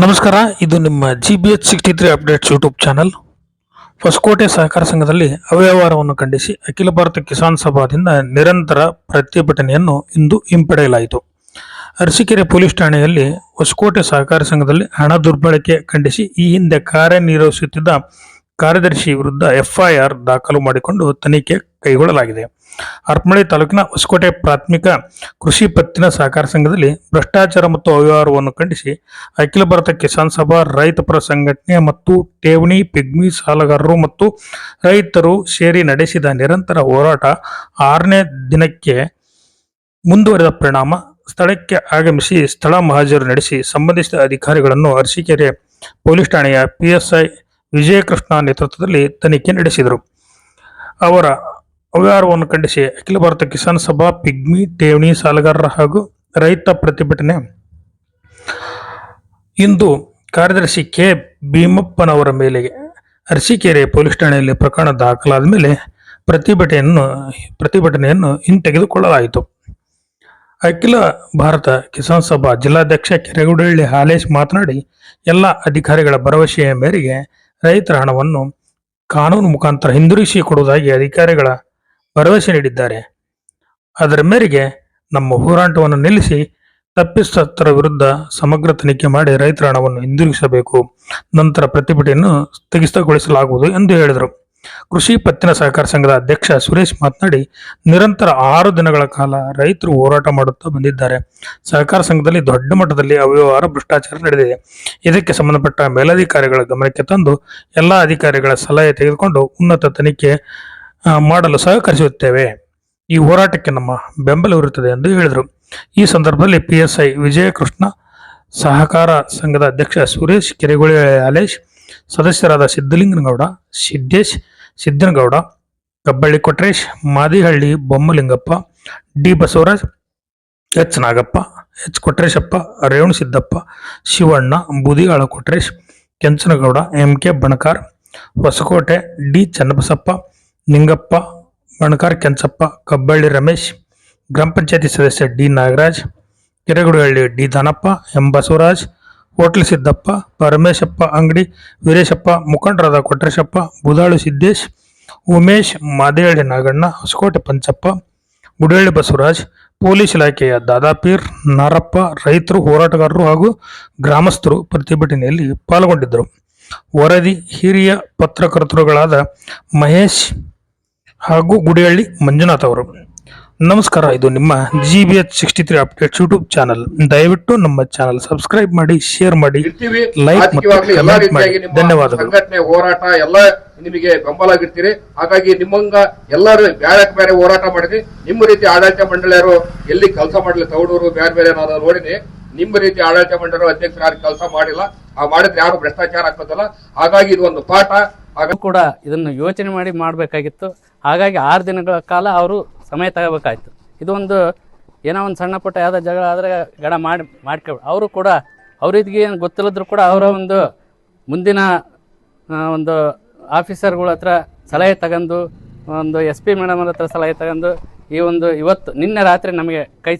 ನಮಸ್ಕಾರ, ಇದು ನಿಮ್ಮ G B H sixty three updates YouTube channel Hosakote ಸಹಕಾರ ಸಂಘದಲ್ಲಿ ಅವ್ಯವಹಾರವನ್ನು ಖಂಡಿಸಿ ಅಖಿಲ ಭಾರತ ಕಿಸಾನ್ ಸಭಾದಿಂದ ನಿರಂತರ ಪ್ರತಿಭಟನೆಯನ್ನು ಇಂದು ಹಿಂಪಡೆಯಲಾಯಿತು. ಅರಸೀಕೆರೆ ಪೊಲೀಸ್ ಠಾಣೆಯಲ್ಲಿ ಹೊಸಕೋಟೆ ಸಹಕಾರ ಸಂಘದಲ್ಲಿ ಹಣ ದುರ್ಬಳಕೆ ಖಂಡಿಸಿ ಈ ಹಿಂದೆ ಕಾರ್ಯನಿರ್ವಹಿಸುತ್ತಿದ್ದ ಕಾರ್ಯದರ್ಶಿ ವಿರುದ್ಧ ಎಫ್ಐಆರ್ ದಾಖಲು ಮಾಡಿಕೊಂಡು ತನಿಖೆ ಕೈಗೊಳ್ಳಲಾಗಿದೆ. ಹರಪನಹಳ್ಳಿ ತಾಲೂಕಿನ ಹೊಸಕೋಟೆ ಪ್ರಾಥಮಿಕ ಕೃಷಿ ಪತ್ತಿನ ಸಹಕಾರ ಸಂಘದಲ್ಲಿ ಭ್ರಷ್ಟಾಚಾರ ಮತ್ತು ಅವ್ಯವಹಾರವನ್ನು ಖಂಡಿಸಿ ಅಖಿಲ ಭಾರತ ಕಿಸಾನ್ ಸಭಾ ರೈತಪರ ಸಂಘಟನೆ ಮತ್ತು ಠೇವಣಿ, ಪಿಗ್ಮಿ ಸಾಲಗಾರರು ಮತ್ತು ರೈತರು ಸೇರಿ ನಡೆಸಿದ ನಿರಂತರ ಹೋರಾಟ ಆರನೇ ದಿನಕ್ಕೆ ಮುಂದುವರೆದ ಪರಿಣಾಮ ಸ್ಥಳಕ್ಕೆ ಆಗಮಿಸಿ ಸ್ಥಳ ಮಹಾಜರು ನಡೆಸಿ ಸಂಬಂಧಿಸಿದ ಅಧಿಕಾರಿಗಳನ್ನು ಅರಸೀಕೆರೆ ಪೊಲೀಸ್ ಠಾಣೆಯ ಪಿಎಸ್ಐ ವಿಜಯಕೃಷ್ಣ ನೇತೃತ್ವದಲ್ಲಿ ತನಿಖೆ ನಡೆಸಿದರು. ಅವರ ಅವ್ಯವಹಾರವನ್ನು ಖಂಡಿಸಿ ಅಖಿಲ ಭಾರತ ಕಿಸಾನ್ ಸಭಾ ಪಿಗ್ಮಿ ಠೇವಣಿ ಸಾಲಗಾರರ ಹಾಗೂ ರೈತ ಪ್ರತಿಭಟನೆ. ಇಂದು ಕಾರ್ಯದರ್ಶಿ ಕೆ. ಭೀಮಪ್ಪನವರ ಮೇಲೆ ಅರಸೀಕೆರೆ ಪೊಲೀಸ್ ಠಾಣೆಯಲ್ಲಿ ಪ್ರಕರಣ ದಾಖಲಾದ ಮೇಲೆ ಪ್ರತಿಭಟನೆಯನ್ನು ಪ್ರತಿಭಟನೆಯನ್ನು ಹಿಂತೆಗೆದುಕೊಳ್ಳಲಾಯಿತು. ಅಖಿಲ ಭಾರತ ಕಿಸಾನ್ ಸಭಾ ಜಿಲ್ಲಾಧ್ಯಕ್ಷ ಕೆರೆಗುಡಳ್ಳಿ ಹಾಲೇಶ್ ಮಾತನಾಡಿ, ಎಲ್ಲ ಅಧಿಕಾರಿಗಳ ಭರವಸೆಯ ಮೇರೆಗೆ ರೈತರ ಹಣವನ್ನು ಕಾನೂನು ಮುಖಾಂತರ ಹಿಂದಿರುಗಿಸಿ ಕೊಡುವುದಾಗಿ ಅಧಿಕಾರಿಗಳ ಭರವಸೆ ನೀಡಿದ್ದಾರೆ. ಅದರ ಮೇರೆಗೆ ನಮ್ಮ ಹೋರಾಟವನ್ನು ನಿಲ್ಲಿಸಿ ತಪ್ಪಿತಸ್ಥರ ವಿರುದ್ಧ ಸಮಗ್ರ ತನಿಖೆ ಮಾಡಿ ರೈತರ ಹಣವನ್ನು ಹಿಂದಿರುಗಿಸಬೇಕು. ನಂತರ ಪ್ರತಿಭಟನೆಯನ್ನು ಸ್ಥಗಿತಗೊಳಿಸಲಾಗುವುದು ಎಂದು ಹೇಳಿದರು. ಕೃಷಿ ಪತ್ತಿನ ಸಹಕಾರ ಸಂಘದ ಅಧ್ಯಕ್ಷ ಸುರೇಶ್ ಮಾತನಾಡಿ, ನಿರಂತರ ಆರು ದಿನಗಳ ಕಾಲ ರೈತರು ಹೋರಾಟ ಮಾಡುತ್ತಾ ಬಂದಿದ್ದಾರೆ. ಸಹಕಾರ ಸಂಘದಲ್ಲಿ ದೊಡ್ಡ ಮಟ್ಟದಲ್ಲಿ ಅವ್ಯವಹಾರ, ಭ್ರಷ್ಟಾಚಾರ ನಡೆದಿದೆ. ಇದಕ್ಕೆ ಸಂಬಂಧಪಟ್ಟ ಮೇಲಧಿಕಾರಿಗಳ ಗಮನಕ್ಕೆ ತಂದು, ಎಲ್ಲ ಅಧಿಕಾರಿಗಳ ಸಲಹೆ ತೆಗೆದುಕೊಂಡು ಉನ್ನತ ತನಿಖೆ ಮಾಡಲು ಸಹಕರಿಸುತ್ತೇವೆ. ಈ ಹೋರಾಟಕ್ಕೆ ನಮ್ಮ ಬೆಂಬಲವಿರುತ್ತದೆ ಎಂದು ಹೇಳಿದರು. ಈ ಸಂದರ್ಭದಲ್ಲಿ ಪಿಎಸ್ಐ ವಿಜಯಕೃಷ್ಣ, ಸಹಕಾರ ಸಂಘದ ಅಧ್ಯಕ್ಷ ಸುರೇಶ್, ಕೆರೆಗೊಳಿ ಹಾಲೇಶ್ ಸದಸ್ಯರಾದ Siddalinganagouda Siddesh Siddanagouda Kabballi Kotresh, Madihalli Bommalingappa, D Basavaraj, H Nagappa, H Kotreshappa Revana Siddappa, Shivanna Budigala Kotresh, Kenchanagouda, M K Banakar, Hosakote, D Channabasappa, Ningappa, Banakar Kenchappa, Kabballi Ramesh, ಗ್ರಾಮ ಪಂಚಾಯತಿ ಸದಸ್ಯ D Nagaraj, Keregudahalli D Danappa M Basavaraj hotel Siddappa, Parameshappa Angadi, Veereshappa ಮುಖಂಡರಾದ ಕೊಟ್ರೇಶಪ್ಪ, ಬುದಾಳು ಸಿದ್ದೇಶ್, ಉಮೇಶ್ ಮಾದೇಹಳ್ಳಿ ನಾಗಣ್ಣ, ಹೊಸಕೋಟೆ ಪಂಚಪ್ಪ ಗುಡಹಳ್ಳಿ ಬಸವರಾಜ್, ಪೊಲೀಸ್ ಇಲಾಖೆಯ ದಾದಾಪೀರ್ ನಾರಪ್ಪ, ರೈತರು, ಹೋರಾಟಗಾರರು ಹಾಗೂ ಗ್ರಾಮಸ್ಥರು ಪ್ರತಿಭಟನೆಯಲ್ಲಿ ಪಾಲ್ಗೊಂಡಿದ್ದರು. ವರದಿ ಹಿರಿಯ ಪತ್ರಕರ್ತರುಗಳಾದ ಮಹೇಶ್ ಹಾಗೂ ಗುಡಿಹಳ್ಳಿ ಮಂಜುನಾಥ್ ಅವರು. ನಮಸ್ಕಾರ ಇದು ನಿಮ್ಮ G B H sixty three updates YouTube channel ದಯವಿಟ್ಟು ನಮ್ಮ ಚಾನಲ್ ಸಬ್ಸ್ಕ್ರೈಬ್ ಮಾಡಿ ಶೇರ್ ಮಾಡಿ ಲೈಕ್ ಮತ್ತು ಮಾಡಿ. ಧನ್ಯವಾದಗಳು. ಸಂಘಟನೆ ಹೋರಾಟ ಎಲ್ಲ ನಿಮಗೆ ಬೆಂಬಲಾಗಿರ್ತೀರಿ ಹಾಗಾಗಿ ನಿಮ್ಮಂಗ ಎಲ್ಲರೂ ಬೇರೆ ಬೇರೆ ಹೋರಾಟ ಮಾಡಿದ್ರಿ. ನಿಮ್ಮ ರೀತಿ ಆಡಳಿತ ಮಂಡಳಿಯರು ಎಲ್ಲಿ ಕೆಲಸ ಮಾಡಲಿ ತೌಡೂರು ಬೇರೆ ಬೇರೆ ನಾನು ನೋಡಿನಿ ನಿಮ್ಮ ರೀತಿ ಆಡಳಿತ ಮಂಡಳಿಯರು ಅಧ್ಯಕ್ಷರು ಯಾರು ಕೆಲಸ ಮಾಡಿಲ್ಲ. ಆ ಮಾಡಿದ್ರೆ ಯಾರು ಭ್ರಷ್ಟಾಚಾರ ಹಾಕೋದಿಲ್ಲ ಹಾಗಾಗಿ ಇದು ಒಂದು ಪಾಠ. ಕೂಡ ಇದನ್ನು ಯೋಚನೆ ಮಾಡಿ ಮಾಡಬೇಕಾಗಿತ್ತು. ಹಾಗಾಗಿ ಆರು ದಿನಗಳ ಕಾಲ ಅವರು ಸಮಯ ತಗೋಬೇಕಾಯ್ತು. ಒಂದು ಏನೋ ಒಂದು ಸಣ್ಣ ಪುಟ್ಟ ಯಾವುದೋ ಜಗಳ ಆದರೆ ಗಡ ಮಾಡಿ, ಮಾಡ್ಕೊ ಅವರು ಕೂಡ ಅವ್ರಿಗೆ ಏನು ಗೊತ್ತಿಲ್ಲದ್ರು ಕೂಡ ಅವರ ಒಂದು ಮುಂದಿನ ಒಂದು ಆಫೀಸರ್ಗಳ ಹತ್ರ ಸಲಹೆ ತಗೊಂಡು ಒಂದು ಎಸ್ ಪಿ ಮೇಡಮ್ ಹತ್ರ ಸಲಹೆ ತಗೊಂಡು ಈ ಒಂದು ಇವತ್ತು ನಿನ್ನೆ ರಾತ್ರಿ ನಮಗೆ ಕೈ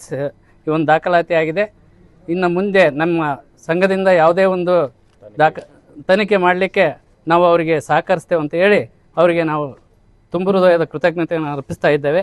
ಈ ಒಂದು ದಾಖಲಾತಿ ಆಗಿದೆ. ಇನ್ನು ಮುಂದೆ ನಮ್ಮ ಸಂಘದಿಂದ ಯಾವುದೇ ಒಂದು ದಾಖ, ತನಿಖೆ ಮಾಡಲಿಕ್ಕೆ ನಾವು ಅವರಿಗೆ ಸಹಕರಿಸ್ತೇವೆ ಅಂತ ಹೇಳಿ ಅವರಿಗೆ ನಾವು ತುಂಬ ಹೃದಯದ ಕೃತಜ್ಞತೆಯನ್ನು ಅರ್ಪಿಸ್ತಾ ಇದ್ದೇವೆ.